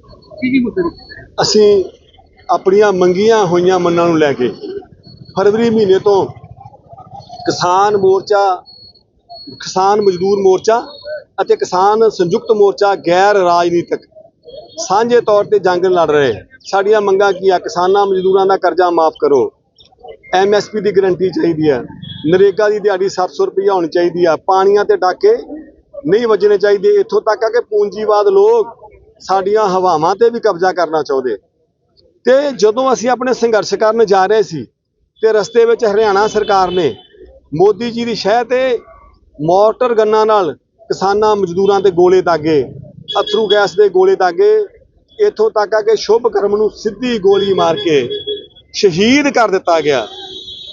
ਕੀ ਕੀ ਮੁੱਦੇ ਨੇ? ਅਸੀਂ ਆਪਣੀਆਂ ਮੰਗੀਆਂ ਹੋਈਆਂ ਮੰਨਾਂ ਨੂੰ ਲੈ ਕੇ ਫਰਵਰੀ ਮਹੀਨੇ ਤੋਂ ਕਿਸਾਨ ਮੋਰਚਾ, ਕਿਸਾਨ ਮਜ਼ਦੂਰ ਮੋਰਚਾ ਅਤੇ ਕਿਸਾਨ ਸੰਯੁਕਤ ਮੋਰਚਾ ਗੈਰ ਰਾਜਨੀਤਿਕ ਸਾਂਝੇ ਤੌਰ ਤੇ ਜੰਗ ਲੜ ਰਹੇ। ਸਾਡੀਆਂ ਮੰਗਾਂ ਕੀ ਆ? ਕਿਸਾਨਾਂ ਮਜ਼ਦੂਰਾਂ ਦਾ ਕਰਜ਼ਾ ਮਾਫ ਕਰੋ। ਐਮਐਸਪੀ ਦੀ ਗਰੰਟੀ ਚਾਹੀਦੀ ਹੈ ਨਰੇਗਾ ਦੀ ਦਿਹਾੜੀ 700 ਰੁਪਈਆ ਹੋਣੀ ਚਾਹੀਦੀ ਆ। ਪਾਣੀਆਂ ਤੇ ਡਾਕੇ ਨਹੀਂ ਵੱਜਣੇ ਚਾਹੀਦੇ। ਇੱਥੋਂ ਤੱਕ ਆ ਕਿ ਪੂੰਜੀਵਾਦ ਲੋਕ ਸਾਡੀਆਂ ਹਵਾਵਾਂ ਤੇ ਵੀ ਕਬਜ਼ਾ ਕਰਨਾ ਚਾਹੁੰਦੇ ਤੇ ਜਦੋਂ ਅਸੀਂ ਆਪਣੇ ਸੰਘਰਸ਼ ਕਰਨ ਜਾ ਰਹੇ ਸੀ ਤੇ ਰਸਤੇ ਵਿੱਚ ਹਰਿਆਣਾ ਸਰਕਾਰ ਨੇ ਮੋਦੀ ਜੀ ਦੀ ਸ਼ਹਿ ਤੇ ਮੋਟਰ ਗੰਨਾਂ ਨਾਲ ਕਿਸਾਨਾਂ ਮਜ਼ਦੂਰਾਂ ਤੇ ਗੋਲੇ ਦਾਗੇ, ਅਥਰੂ ਗੈਸ ਦੇ ਗੋਲੇ ਦਾਗੇ, ਇੱਥੋਂ ਤੱਕ ਆ ਕਿ ਸ਼ੁਭ ਕਰਮ ਨੂੰ ਸਿੱਧੀ ਗੋਲੀ ਮਾਰ ਕੇ ਸ਼ਹੀਦ ਕਰ ਦਿੱਤਾ ਗਿਆ।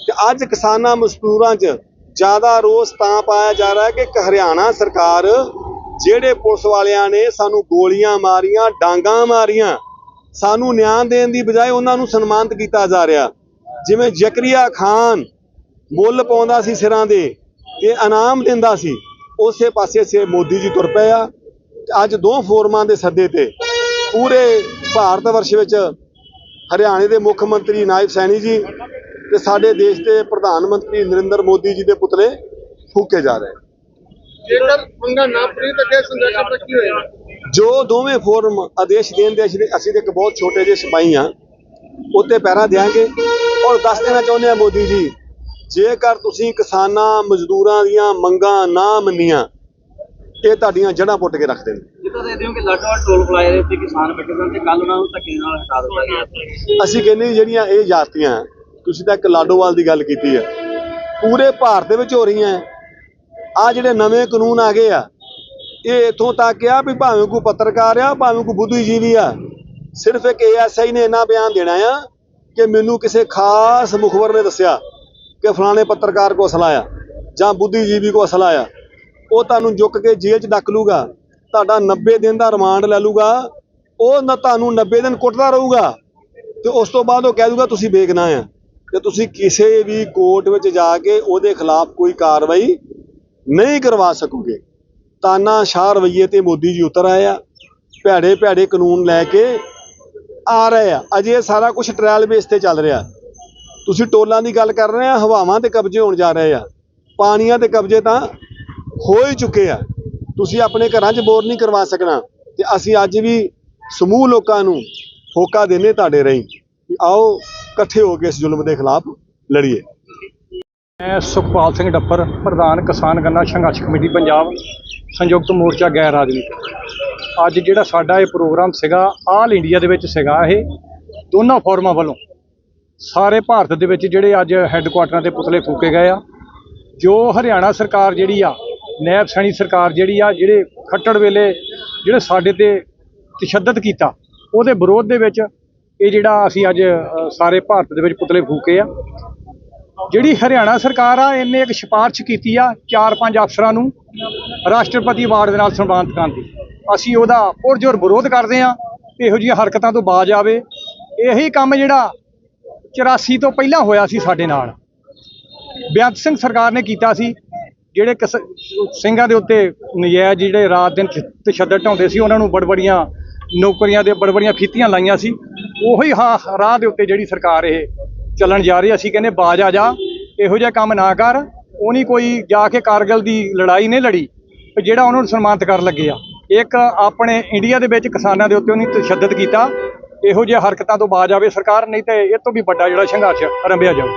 ਤੇ ਅੱਜ ਕਿਸਾਨਾਂ ਮਜ਼ਦੂਰਾਂ 'ਚ ਜ਼ਿਆਦਾ ਰੋਸ ਤਾਂ ਪਾਇਆ ਜਾ ਰਿਹਾ ਹੈ ਕਿ ਹਰਿਆਣਾ ਸਰਕਾਰ ਜਿਹੜੇ ਪੁਲਿਸ ਵਾਲਿਆਂ ਨੇ ਸਾਨੂੰ ਗੋਲੀਆਂ ਮਾਰੀਆਂ, ਡਾਂਗਾਂ ਮਾਰੀਆਂ, ਸਾਨੂੰ ਨਿਆਂ ਦੇਣ ਦੀ ਬਜਾਏ ਉਹਨਾਂ ਨੂੰ ਸਨਮਾਨਿਤ ਕੀਤਾ ਜਾ ਰਿਹਾ। ਜਿਵੇਂ ਜ਼ਕਰੀਆ ਖਾਨ ਮੁੱਲ ਪਾਉਂਦਾ ਸੀ ਸਿਰਾਂ ਦੇ ਤੇ ਇਨਾਮ ਦਿੰਦਾ ਸੀ, ਉਸੇ ਪਾਸੇ ਸੇ ਮੋਦੀ ਜੀ ਤੁਰ ਪਏ ਆ। ਅੱਜ ਦੋ ਫੋਰਮਾਂ ਦੇ ਸੱਦੇ ਤੇ ਪੂਰੇ ਭਾਰਤ ਵਰਸ਼ ਵਿੱਚ ਹਰਿਆਣੇ ਦੇ ਮੁੱਖ ਮੰਤਰੀ ਨਾਇਬ ਸੈਣੀ ਜੀ ਤੇ ਸਾਡੇ ਦੇਸ਼ ਦੇ ਪ੍ਰਧਾਨ ਮੰਤਰੀ ਨਰਿੰਦਰ ਮੋਦੀ ਜੀ ਦੇ ਪੁਤਲੇ ਫੂਕੇ ਜਾ ਰਹੇ। ਜੇਕਰ ਮੰਗਾ ਨਾ ਪੂਰੀ ਤਾਂ ਅੱਗੇ ਸੰਘਰਸ਼ ਕੀ ਹੋਏਗਾ? ਜੋ ਦੋਵੇਂ ਫੋਰਮ ਆਦੇਸ਼ ਦੇਣ ਦੇ ਅਸੀਂ ਅਸੀਂ ਤੇ ਇੱਕ ਬਹੁਤ ਛੋਟੇ ਜਿਹੇ ਸਿਪਾਹੀ ਆ ਉੱਤੇ ਪਹਿਰਾ ਦੇਾਂਗੇ ਔਰ ਦੱਸ ਦੇਣਾ ਚਾਹੁੰਦੇ ਆ ਮੋਦੀ ਜੀ ਜੇਕਰ ਤੁਸੀਂ ਕਿਸਾਨਾਂ ਮਜ਼ਦੂਰਾਂ ਦੀਆਂ ਮੰਗਾਂ ਨਾ ਮੰਨੀਆਂ ਇਹ ਤੁਹਾਡੀਆਂ ਜੜ੍ਹਾਂ ਪੁੱਟ ਕੇ ਰੱਖ ਦੇਣ। ਜਿੱਦਾਂ ਦੇਖਦੇ ਹੋ ਕਿ ਲਾਡੋਵਾਲ ਟੋਲ ਪਲਾਜ਼ਾ ਦੇ ਉੱਤੇ ਕਿਸਾਨ ਬੈਠੇ ਸਨ ਤੇ ਕੱਲ ਉਹਨਾਂ ਨੂੰ ਧੱਕੇ ਨਾਲ ਹਟਾ ਦਿੱਤਾ ਗਿਆ। ਅਸੀਂ ਕਹਿੰਦੇ ਜਿਹੜੀਆਂ ਇਹ ਜਾਤੀਆਂ ਤੁਸੀਂ ਤਾਂ ਇੱਕ ਲਾਡੋਵਾਲ ਦੀ ਗੱਲ ਕੀਤੀ ਹੈ। ਪੂਰੇ ਭਾਰਤ ਦੇ ਵਿੱਚ ਹੋ ਰਹੀਆਂ ਆ ਜਿਹੜੇ ਨਵੇਂ ਕਾਨੂੰਨ ਆ ਗਏ ਆ, ਇਹ ਇਥੋਂ ਤੱਕ ਆ ਵੀ ਭਾਵੇਂ ਕੋਈ ਪੱਤਰਕਾਰ ਆ, ਭਾਵੇਂ ਕੋਈ ਬੁੱਧੀਜੀਵੀ ਆ, ਸਿਰਫ ਇੱਕ ਏਐਸਆਈ ਨੇ ਇੰਨਾ ਬਿਆਨ ਦੇਣਾ ਆ ਕਿ ਮੈਨੂੰ ਕਿਸੇ ਖਾਸ ਮੁਖਬਰ ਨੇ ਦੱਸਿਆ ਕਿ ਫਲਾਣੇ ਪੱਤਰਕਾਰ ਕੋ ਅਸਲਾ ਆ ਜਾਂ ਬੁੱਧੀਜੀਵੀ ਕੋ ਅਸਲਾ ਆ। ਉਹ ਤੁਹਾਨੂੰ ਚੁੱਕ ਕੇ ਜੇਲ੍ਹ 'ਚ ਡੱਕ ਲੂਗਾ, ਤੁਹਾਡਾ 90 ਦਿਨ ਦਾ ਰਿਮਾਂਡ ਲੈ ਲੂਗਾ, ਉਹ ਨਾ ਤੁਹਾਨੂੰ 90 ਦਿਨ ਕੁੱਟਦਾ ਰਹੂਗਾ ਤੇ ਉਸ ਤੋਂ ਬਾਅਦ ਉਹ ਕਹਿ ਦੂਗਾ ਤੁਸੀਂ ਬੇਗਨਾ ਆ ਤੇ ਤੁਸੀਂ ਕਿਸੇ ਵੀ ਕੋਰਟ ਵਿੱਚ ਜਾ ਕੇ ਉਹਦੇ ਖਿਲਾਫ ਕੋਈ ਕਾਰਵਾਈ ਨਹੀਂ ਕਰਵਾ ਸਕੋਗੇ। ਤਾਨਾ ਸ਼ਾਹ ਰਵਈਏ ਤੇ ਮੋਦੀ ਜੀ ਉਤਰ ਆਏ ਆ, ਭੈੜੇ ਭੈੜੇ ਕਾਨੂੰਨ ਲੈ ਕੇ ਆ ਰਹੇ ਆ। ਅਜੇ ਸਾਰਾ ਕੁਝ ਟ੍ਰਾਇਲ ਬੇਸ ਤੇ ਚੱਲ ਰਿਹਾ। ਤੁਸੀਂ ਟੋਲਾਂ ਦੀ ਗੱਲ ਕਰ ਰਹੇ ਆ, ਹਵਾਵਾਂ ਤੇ ਕਬਜ਼ੇ ਹੋਣ ਜਾ ਰਹੇ ਆ। ਪਾਣੀਆਂ ਤੇ ਕਬਜ਼ੇ ਤਾਂ ਹੋ ਹੀ ਚੁੱਕੇ ਆ। ਤੁਸੀਂ ਆਪਣੇ ਘਰਾਂ 'ਚ ਬੋਰ ਨਹੀਂ ਕਰਵਾ ਸਕਣਾ। ਤੇ ਅਸੀਂ ਅੱਜ ਵੀ ਸਮੂਹ ਲੋਕਾਂ ਨੂੰ ਹੋਕਾ ਦੇਨੇ ਤੁਹਾਡੇ ਰਹੀ ਕਿ ਆਓ ਇਕੱਠੇ ਹੋ ਕੇ ਇਸ ਜ਼ੁਲਮ ਦੇ ਖਿਲਾਫ ਲੜੀਏ। ਮੈਂ ਸੁਖਪਾਲ ਸਿੰਘ ਡੱਪਰ, ਪ੍ਰਧਾਨ ਕਿਸਾਨ ਗੰਨਾ ਸੰਘਰਸ਼ ਕਮੇਟੀ, ਪੰਜਾਬ, ਸੰਯੁਕਤ ਮੋਰਚਾ ਗੈਰ ਰਾਜਨੀਤਿਕ। ਅੱਜ ਜਿਹੜਾ ਸਾਡਾ ਇਹ ਪ੍ਰੋਗਰਾਮ ਸੀਗਾ, ਆਲ ਇੰਡੀਆ ਦੇ ਵਿੱਚ ਸੀਗਾ ਇਹ, ਦੋਨਾਂ ਫੋਰਮਾਂ ਵੱਲੋਂ। ਸਾਰੇ ਭਾਰਤ ਦੇ ਵਿੱਚ ਜਿਹੜੇ ਅੱਜ ਹੈੱਡਕੁਆਟਰਾਂ 'ਤੇ ਪੁਤਲੇ ਫੂਕੇ ਗਏ ਆ। ਜੋ ਹਰਿਆਣਾ ਸਰਕਾਰ ਜਿਹੜੀ ਆ, ਨੈਬ ਸੈਣੀ ਸਰਕਾਰ ਜਿਹੜੀ ਆ, ਜਿਹੜੇ ਖੱਟੜ ਵੇਲੇ ਜਿਹੜੇ ਸਾਡੇ ਤੇ ਤਸ਼ੱਦਦ ਕੀਤਾ, ਉਹਦੇ ਵਿਰੋਧ ਦੇ ਵਿੱਚ ਇਹ ਜਿਹੜਾ ਅਸੀਂ ਅੱਜ ਸਾਰੇ ਭਾਰਤ ਦੇ ਵਿੱਚ ਪੁਤਲੇ ਫੂਕੇ ਆ। ਜਿਹੜੀ ਹਰਿਆਣਾ ਸਰਕਾਰ ਆ, ਇਹਨੇ ਇੱਕ ਸਿਫਾਰਿਸ਼ ਕੀਤੀ ਆ ਚਾਰ ਪੰਜ ਅਫਸਰਾਂ ਨੂੰ ਰਾਸ਼ਟਰਪਤੀ ਅਵਾਰਡ ਦੇ ਨਾਲ ਸਨਮਾਨਿਤ ਕਰਨ ਦੀ। ਅਸੀਂ ਉਹਦਾ ਪੁਰਜੋਰ ਵਿਰੋਧ ਕਰਦੇ ਆ ਇਹੋ ਜਿਹੀਆਂ ਹਰਕਤਾਂ ਤੋਂ ਬਾਜ ਆਵੇ। ਇਹੀ ਕੰਮ ਜਿਹੜਾ 84 ਤੋਂ ਪਹਿਲਾਂ ਹੋਇਆ ਸੀ ਸਾਡੇ ਨਾਲ। ਬੇਅੰਤ ਸਿੰਘ ਸਰਕਾਰ ਨੇ ਕੀਤਾ ਸੀ, ਜਿਹੜੇ ਕਿਸ- ਸਿੰਘਾਂ ਦੇ ਉੱਤੇ ਨਜਾਇਜ਼ ਜਿਹੜੇ ਰਾਤ ਦਿਨ ਤ- ਤਸ਼ੱਦਦ ਢਾਉਂਦੇ ਸੀ, ਉਹਨਾਂ ਨੂੰ ਬੜਬੜੀਆਂ ਨੌਕਰੀਆਂ ਦੇ ਬੜਬੜੀਆਂ ਫੀਤੀਆਂ ਲਾਈਆਂ ਸੀ। ਉਹੀ ਹਾਂ, ਰਾਹ ਦੇ ਉੱਤੇ ਜਿਹੜੀ ਸਰਕਾਰ ਇਹ ਚੱਲਣ ਜਾ ਰਹੀ ਅਸੀਂ ਕਹਿੰਦੇ ਬਾਜ ਆ ਜਾ, ਇਹੋ ਜਿਹਾ ਕੰਮ ਨਾ ਕਰ। ਉਹ ਨਹੀਂ ਕੋਈ ਜਾ ਕੇ ਕਾਰਗਿਲ ਦੀ ਲੜਾਈ ਨਹੀਂ ਲੜੀ ਜਿਹੜਾ ਉਹਨਾਂ ਨੂੰ ਸਨਮਾਨਿਤ ਕਰਨ ਲੱਗੇ ਆ। ਇੱਕ ਆਪਣੇ ਇੰਡੀਆ ਦੇ ਵਿੱਚ ਕਿਸਾਨਾਂ ਦੇ ਉੱਤੇ ਉਹਨੇ ਤਸ਼ੱਦਦ ਕੀਤਾ। ਇਹੋ ਜਿਹੇ ਹਰਕਤਾਂ ਤੋਂ ਬਾਜ ਆਵੇ ਸਰਕਾਰ, ਨਹੀਂ ਤਾਂ ਇਹ ਤੋਂ ਵੀ ਵੱਡਾ ਜਿਹੜਾ ਸੰਘਰਸ਼ ਆਰੰਭਿਆ ਜਾਊ।